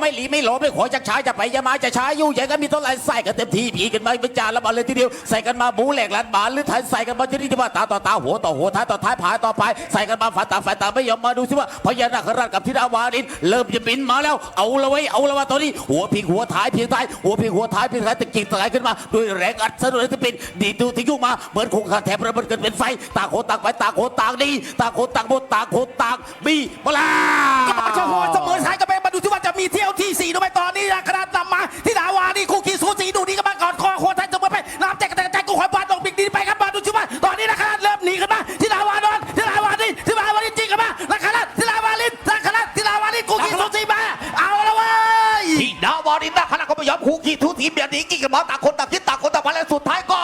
ไม่หลีไม่หลบไม่ขอจากช้าจะไปอยามาจะช้าอยู่ใหญ่ก็มีเท่าไรใส่กันเต็มที่ผีกันมาเป็นจานละบาทเลยทีเดียวใส่กันมาหมูแหลกหลันบานหรือไทยใส่กันมาที่นี่ที่ว่าตาต่อตาหัวต่อหัวท้ายต่อท้ายผายต่อผายใส่กันมาฝ่าตาฝ่าตาไม่ยอมมาดูสิว่าพญานาคราชกับธิดาวารินเริ่มจะบินมาแล้ว เอาละไว้เอาละว่าตอนนี้หัวพิงหัวท้ายเพียงท้ายหัวพิงหัวท้ายเพียงท้ายตะกิ่งตะไคขึ้นมาด้วยแรงอัดสนุนที่เป็นดีดูทิ้งยุ่งมาเหมือนคงคาแถบระเบิดเกิดเป็นไฟตางคต่างไปตางคต่างดีตางคต่างบดตางคตาบีมาลา ที่สี่ด้วยไหมตอนนี้นะคณะนำมาที่ดาวานี่คู่ขี้สูสีดูดีกันมาก่อนคอโคท้ายเสมอไปน้ำแจกกระแตกใจกูหอยปลาดงบิกดีไปครับมาดูที่ว่าตอนนี้นะคณะเริ่มหนีกันมาที่ดาวานอนที่ดาวานี่ที่ดาวานี่จริงกันมานะคณะที่ดาวาลินนะคณะที่ดาวานี่คู่ขี้สูสีมาเอาละเว้ยที่ดาวารินนะคณะก็ไม่ยอมคู่ขี้ทุทีเบียดหนีกี่กันมาต่างคนต่างคิดท้ายก็